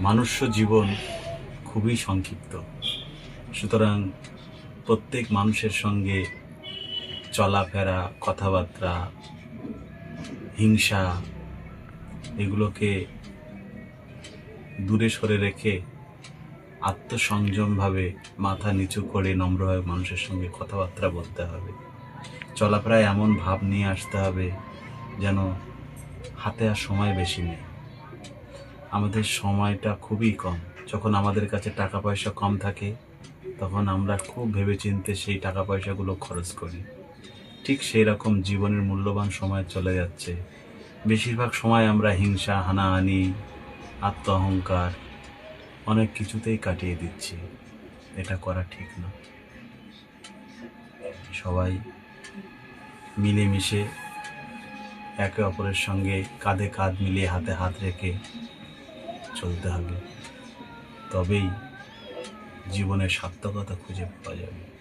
মানুষ্য জীবন খুবই সংক্ষিপ্ত। সুতরাং প্রত্যেক মানুষের সঙ্গে চলাফেরা, কথাবার্তা, হিংসা এগুলোকে দূরে সরে রেখে আত্মসংযমভাবে মাথা নিচু করে নম্রভাবে মানুষের সঙ্গে কথাবার্তা বলতে হবে। চলাফেরায় এমন ভাব নিয়ে আসতে হবে যেন হাতে আর সময় বেশি নেই। আমাদের সময়টা খুবই কম। যখন আমাদের কাছে টাকা পয়সা কম থাকে, তখন আমরা খুব ভেবেচিন্তে সেই টাকা পয়সাগুলো খরচ করি। ঠিক সেই রকম জীবনের মূল্যবান সময় চলে যাচ্ছে। বেশিরভাগ সময় আমরা হিংসা, হানাহানি আত্ম অহংকার অনেক কিছুতেই কাটিয়ে দিচ্ছি। এটা করা ঠিক না। সবাই মিলেমিশে একে অপরের সঙ্গে কাঁধে কাঁধ মিলিয়ে হাতে হাত রেখে চলতে হবে। তবেই জীবনের সার্থকতা খুঁজে পাওয়া যাবে।